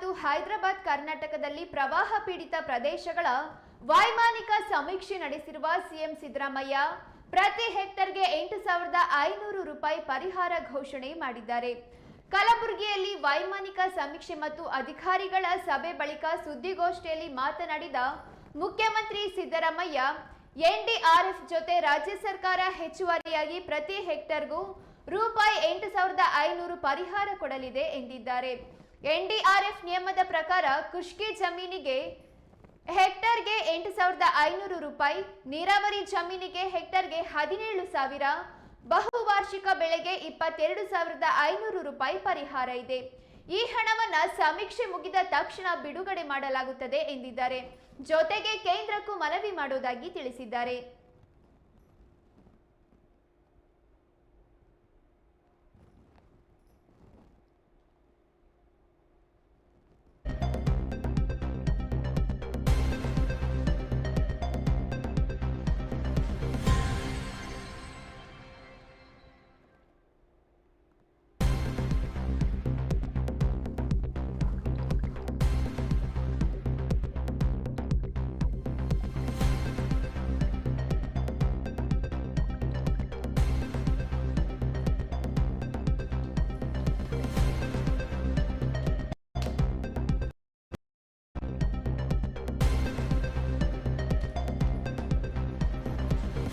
ಮತ್ತು ಹೈದರಾಬಾದ್ ಕರ್ನಾಟಕದಲ್ಲಿ ಪ್ರವಾಹ ಪೀಡಿತ ಪ್ರದೇಶಗಳ ವೈಮಾನಿಕ ಸಮೀಕ್ಷೆ ನಡೆಸಿರುವ ಸಿಎಂ ಸಿದ್ದರಾಮಯ್ಯ, ಪ್ರತಿ ಹೆಕ್ಟರ್ಗೆ ಎಂಟು ಸಾವಿರದ ಐನೂರು ರೂಪಾಯಿ ಪರಿಹಾರ ಘೋಷಣೆ ಮಾಡಿದ್ದಾರೆ. ಕಲಬುರಗಿಯಲ್ಲಿ ವೈಮಾನಿಕ ಸಮೀಕ್ಷೆ ಮತ್ತು ಅಧಿಕಾರಿಗಳ ಸಭೆ ಬಳಿಕ ಸುದ್ದಿಗೋಷ್ಠಿಯಲ್ಲಿ ಮಾತನಾಡಿದ ಮುಖ್ಯಮಂತ್ರಿ ಸಿದ್ದರಾಮಯ್ಯ, ಎನ್ಡಿಆರ್ಎಫ್ ಜೊತೆ ರಾಜ್ಯ ಸರ್ಕಾರ ಹೆಚ್ಚುವರಿಯಾಗಿ ಪ್ರತಿ ಹೆಕ್ಟರ್ಗೂ ರೂಪಾಯಿ ಎಂಟು ಸಾವಿರದ ಐನೂರು ಪರಿಹಾರ ಕೊಡಲಿದೆ ಎಂದಿದ್ದಾರೆ. ಎನ್ಡಿಆರ್ಎಫ್ ನಿಯಮದ ಪ್ರಕಾರ ಕುಷ್ಕಿ ಜಮೀನಿಗೆ ಹೆಕ್ಟರ್ಗೆ ಎಂಟು ಸಾವಿರದ ಐನೂರು ರೂಪಾಯಿ, ನೀರಾವರಿ ಜಮೀನಿಗೆ ಹೆಕ್ಟರ್ಗೆ ಹದಿನೇಳು ಸಾವಿರ, ಬಹುವಾರ್ಷಿಕ ಬೆಳೆಗೆ ಇಪ್ಪತ್ತೆರಡು ಸಾವಿರದ ಐನೂರು ರೂಪಾಯಿ ಪರಿಹಾರ ಇದೆ. ಈ ಹಣವನ್ನ ಸಮೀಕ್ಷೆ ಮುಗಿದ ತಕ್ಷಣ ಬಿಡುಗಡೆ ಮಾಡಲಾಗುತ್ತದೆ ಎಂದಿದ್ದಾರೆ. ಜೊತೆಗೆ ಕೇಂದ್ರಕ್ಕೂ ಮನವಿ ಮಾಡುವುದಾಗಿ ತಿಳಿಸಿದ್ದಾರೆ.